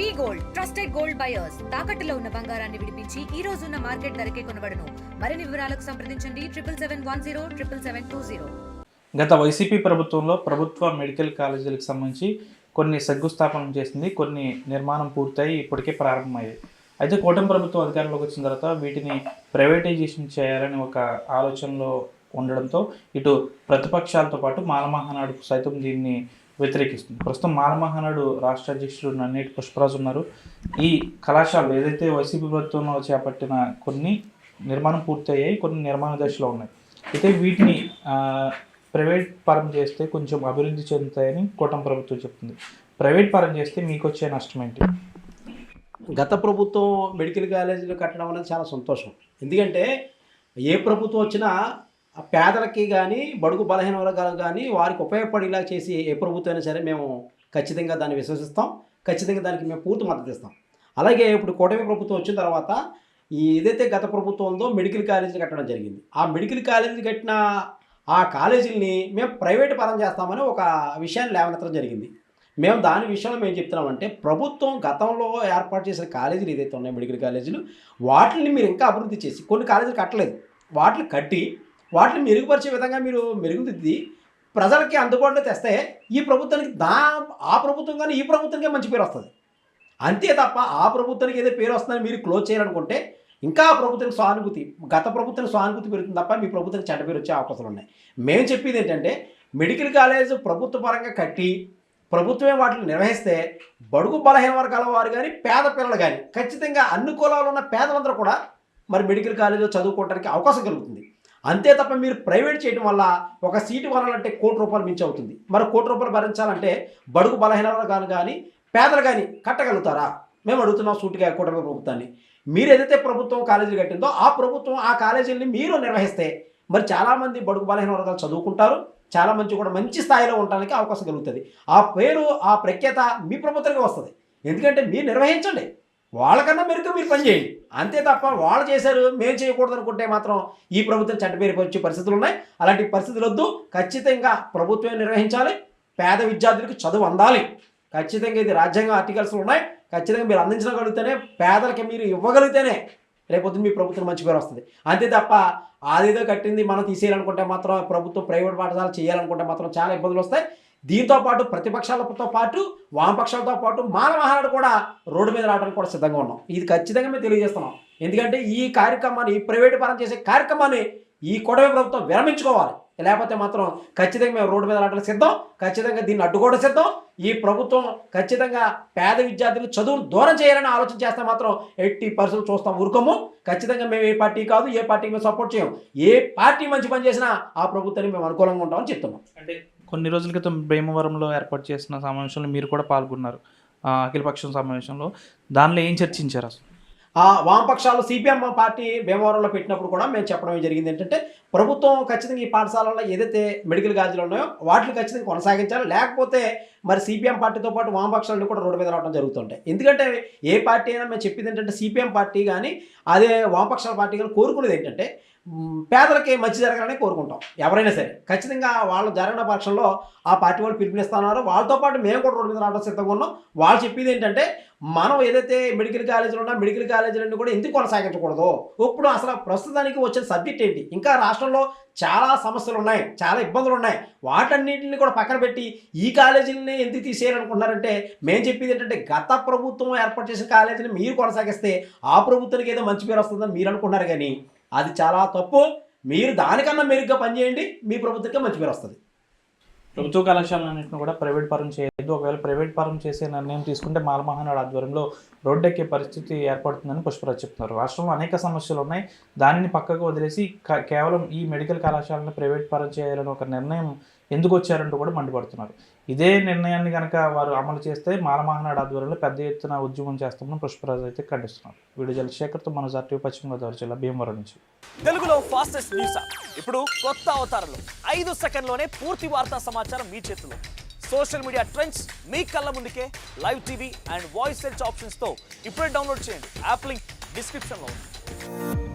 V gold trusted gold buyers తాకట్టులో ఉన్న బంగారాన్ని విడిపించి ఈ రోజు ఉన్న మార్కెట్ ధరకే కొనబడను. మరిన్ని వివరాలకు సంప్రదించండి triple seven one zero triple seven two zero గత వైసీపీ ప్రభుత్వంలో ప్రభుత్వ మెడికల్ కాలేజీలకు సంబంధించి కొన్ని శంకుస్థాపన చేసింది కొన్ని నిర్మాణం పూర్తయి ఇప్పటికే ప్రారంభమయ్యాయి అయితే కూటమి ప్రభుత్వం అధికారంలోకి వచ్చిన తర్వాత వీటిని ప్రైవేటైజేషన్ చేయాలని ఒక ఆలోచనలో ఉండడంతో ఇటు ప్రతిపక్షాలతో పాటు మాలమహానాడు సైతం దీన్ని వ్యతిరేకిస్తుంది. ప్రస్తుతం మాలమహానాడు రాష్ట్ర అధ్యక్షుడు నన్నేటి పుష్పరాజు ఉన్నారు. ఈ కళాశాలలు ఏదైతే వైసీపీ ప్రభుత్వంలో చేపట్టిన కొన్ని నిర్మాణం పూర్తయ్యాయి కొన్ని నిర్మాణ దశలో ఉన్నాయి. అయితే వీటిని ప్రైవేట్ పరం చేస్తే కొంచెం అభివృద్ధి చెందుతాయని కూటమి ప్రభుత్వం చెప్తుంది. ప్రైవేట్ పరం చేస్తే మీకు వచ్చే నష్టం ఏంటి? గత ప్రభుత్వం మెడికల్ కాలేజీలు కట్టడం అనేది చాలా సంతోషం. ఎందుకంటే ఏ ప్రభుత్వం వచ్చినా పేదలకి కానీ బడుగు బలహీన వర్గాలకు కానీ వారికి ఉపయోగపడేలా చేసి ఏ ప్రభుత్వమైనా సరే మేము ఖచ్చితంగా దాన్ని విశ్వసిస్తాం. ఖచ్చితంగా దానికి మేము పూర్తి మద్దతు ఇస్తాం. అలాగే ఇప్పుడు కూటమి ప్రభుత్వం వచ్చిన తర్వాత ఈ ఏదైతే గత ప్రభుత్వం ఉందో మెడికల్ కాలేజీలు కట్టడం జరిగింది. ఆ మెడికల్ కాలేజీలు కట్టిన ఆ కాలేజీలని మేము ప్రైవేట్ పరం చేస్తామని ఒక విషయాన్ని లేవనెత్తడం జరిగింది. మేము దాని విషయంలో మేము చెప్తున్నామంటే ప్రభుత్వం గతంలో ఏర్పాటు చేసిన కాలేజీలు ఏదైతే ఉన్నాయో మెడికల్ కాలేజీలు వాటిని మీరు ఇంకా అభివృద్ధి చేసి కొన్ని కాలేజీలు కట్టలేదు. వాటిని కట్టి వాటిని మెరుగుపరిచే విధంగా మీరు మెరుగుదిద్ది ప్రజలకి అందుబాటులో తెస్తే ఈ ప్రభుత్వానికి దా ఆ ప్రభుత్వం కానీ ఈ ప్రభుత్వానికే మంచి పేరు వస్తుంది. అంతే తప్ప ఆ ప్రభుత్వానికి ఏదో పేరు వస్తుందని మీరు క్లోజ్ చేయాలనుకుంటే ఇంకా ఆ ప్రభుత్వానికి సానుభూతి గత ప్రభుత్వానికి సానుభూతి పెరుగుతుంది తప్ప మీ ప్రభుత్వానికి చెడ్డ పేరు వచ్చే అవకాశాలు ఉన్నాయి. మేము చెప్పేది ఏంటంటే మెడికల్ కాలేజ్ ప్రభుత్వ పరంగా కట్టి ప్రభుత్వమే వాటిని నిర్వహిస్తే బడుగు బలహీన వర్గాల వారు కానీ పేద పిల్లలు కానీ ఖచ్చితంగా అన్ని కులాలు ఉన్న పేదలందరూ కూడా మరి మెడికల్ కాలేజీలో చదువుకోవడానికి అవకాశం కలుగుతుంది. అంతే తప్ప మీరు ప్రైవేట్ చేయడం వల్ల ఒక సీటు కొనాలంటే కోటి రూపాయలు మించి అవుతుంది. మరి కోటి రూపాయలు భరించాలంటే బడుగు బలహీనలు కానీ కానీ పేదలు కానీ కట్టగలుగుతారా? మేము అడుగుతున్నాం సూటిగా కూటమి ప్రభుత్వాన్ని. మీరు ఏదైతే ప్రభుత్వం కాలేజీలు కట్టిందో ఆ ప్రభుత్వం ఆ కాలేజీలని మీరు నిర్వహిస్తే మరి చాలామంది బడుగు బలహీన వర్గాలు చదువుకుంటారు. చాలామంది కూడా మంచి స్థాయిలో ఉండడానికి అవకాశం కలుగుతుంది. ఆ పేరు ఆ ప్రఖ్యాత మీ ప్రభుత్వానికి వస్తుంది. ఎందుకంటే మీరు నిర్వహించండి. వాళ్ళకన్నా మెరుగ్గా మీరు పని చేయండి. అంతే తప్ప వాళ్ళు చేశారు మేము చేయకూడదు అనుకుంటే మాత్రం ఈ ప్రభుత్వం చట్టపేరు వచ్చే పరిస్థితులు ఉన్నాయి. అలాంటి పరిస్థితులు వద్దు. ఖచ్చితంగా ప్రభుత్వమే నిర్వహించాలి. పేద విద్యార్థులకు చదువు అందాలి. ఖచ్చితంగా ఇది రాజ్యాంగ ఆర్టికల్స్ ఉన్నాయి. ఖచ్చితంగా మీరు అందించగలిగితేనే పేదలకి మీరు ఇవ్వగలిగితేనే రేపొద్దున మీ ప్రభుత్వం మంచి పేరు వస్తుంది. అంతే తప్ప అదేదో కట్టింది మనం తీసేయాలనుకుంటే మాత్రం ప్రభుత్వం ప్రైవేట్ పాఠశాల చేయాలనుకుంటే మాత్రం చాలా ఇబ్బందులు వస్తాయి. దీంతో పాటు ప్రతిపక్షాలతో పాటు వామపక్షాలతో పాటు మానవహారాడు కూడా రోడ్డు మీద రావడానికి కూడా సిద్ధంగా ఉన్నాం. ఇది ఖచ్చితంగా మేము తెలియజేస్తున్నాం. ఎందుకంటే ఈ కార్యక్రమాన్ని ఈ ప్రైవేట్ పరం చేసే కార్యక్రమాన్ని ఈ కొడవ ప్రభుత్వం విరమించుకోవాలి. లేకపోతే మాత్రం ఖచ్చితంగా మేము రోడ్డు మీద రావడం సిద్ధం. ఖచ్చితంగా దీన్ని అడ్డుకోవడం సిద్ధం. ఈ ప్రభుత్వం ఖచ్చితంగా పేద విద్యార్థులు చదువును దూరం చేయాలని ఆలోచన చేస్తే మాత్రం ఎట్టి పరిస్థితులు చూస్తాం ఊరుకోము. ఖచ్చితంగా మేము ఏ పార్టీ కాదు ఏ పార్టీకి మేము సపోర్ట్ చేయం. ఏ పార్టీ మంచి పని చేసినా ఆ ప్రభుత్వాన్ని మేము అనుకూలంగా ఉంటామని చెప్తున్నాం. అంటే కొన్ని రోజుల క్రితం భీమవరంలో ఏర్పాటు చేసిన సమావేశంలో మీరు కూడా పాల్గొన్నారు అఖిలపక్షం సమావేశంలో. దానిలో ఏం చర్చించారు అసలు? వామపక్షాలు సిపిఎం పార్టీ భీమవరంలో పెట్టినప్పుడు కూడా మేము చెప్పడం జరిగింది. ఏంటంటే ప్రభుత్వం ఖచ్చితంగా ఈ పాఠశాలలో ఏదైతే మెడికల్ కాలేజీలు ఉన్నాయో వాటిని ఖచ్చితంగా కొనసాగించాలి. లేకపోతే మరి సిపిఎం పార్టీతో పాటు వామపక్షాలను కూడా రోడ్డు మీద రావడం జరుగుతుంటాయి. ఎందుకంటే ఏ పార్టీ అయినా మేము చెప్పింది ఏంటంటే సిపిఎం పార్టీ కానీ అదే వామపక్షాల పార్టీ కానీ కోరుకునేది ఏంటంటే పేదలకి మంచి జరగాలని కోరుకుంటాం. ఎవరైనా సరే ఖచ్చితంగా వాళ్ళు జరిగిన పక్షంలో ఆ పార్టీ వాళ్ళు పిలుపునిస్తున్నారు వాళ్ళతో పాటు మేము కూడా రోడ్డు మీద రావడం సిద్ధంగా ఉన్నాం. వాళ్ళు చెప్పేది ఏంటంటే మనం ఏదైతే మెడికల్ కాలేజీలు ఉన్నా మెడికల్ కాలేజీలన్నీ కూడా ఎందుకు కొనసాగించకూడదు? ఇప్పుడు అసలు ప్రస్తుతానికి వచ్చిన సబ్జెక్ట్ ఏంటి? ఇంకా రాష్ట్రంలో చాలా సమస్యలు ఉన్నాయి చాలా ఇబ్బందులు ఉన్నాయి. వాటన్నిటిని కూడా పక్కన పెట్టి ఈ కాలేజీలని ఎందుకు తీసేయాలనుకుంటున్నారంటే మేము చెప్పేది ఏంటంటే గత ప్రభుత్వం ఏర్పాటు చేసిన కాలేజీని మీరు కొనసాగిస్తే ఆ ప్రభుత్వానికి ఏదో మంచి పేరు వస్తుందని మీరు అనుకుంటున్నారు కానీ అది చాలా తప్పు. మీరు దానికన్నా మెరుగ్గా పనిచేయండి మీ ప్రభుత్వంగా మంచి పేరు వస్తుంది. ప్రభుత్వ కళాశాలన్నింటిని కూడా ప్రైవేట్ పరం చేయొద్దు. ఒకవేళ ప్రైవేట్ పరం చేసే నిర్ణయం తీసుకుంటే మాలమహానాడు ఆధ్వర్యంలో రోడ్డెక్కే పరిస్థితి ఏర్పడుతుందని పుష్పరాజ్ చెప్తున్నారు. రాష్ట్రంలో అనేక సమస్యలు ఉన్నాయి. దానిని పక్కకు వదిలేసి క- కేవలం ఈ మెడికల్ కళాశాలను ప్రైవేట్ పరం చేయాలని ఒక నిర్ణయం ఎందుకు వచ్చారంటూ కూడా మండిపడుతున్నారు. ఇదే నిర్ణయాన్ని కనుక వారు అమలు చేస్తే మాలమహానాడు ఆధ్వర్యంలో పెద్ద ఎత్తున ఉద్యమం చేస్తామని పుష్పరాజు అయితే ఖండిస్తున్నారు. వీడియో జలశేఖర్తో మన జాతీయ పశ్చిమ గోదావరి జిల్లా భీమవరం నుంచి. తెలుగులో ఫాస్టెస్ట్ న్యూస్ ఇప్పుడు కొత్త అవతారంలో. ఐదు సెకండ్లోనే పూర్తి వార్తా సమాచారం మీ చేతిలో. సోషల్ మీడియా ట్రెండ్స్ మీ కళ్ళ ముందుకే. Live TV and voice search ఆప్షన్స్తో ఇప్పుడే డౌన్లోడ్ చేయండి. యాప్ లింక్ డిస్క్రిప్షన్లో ఉంది.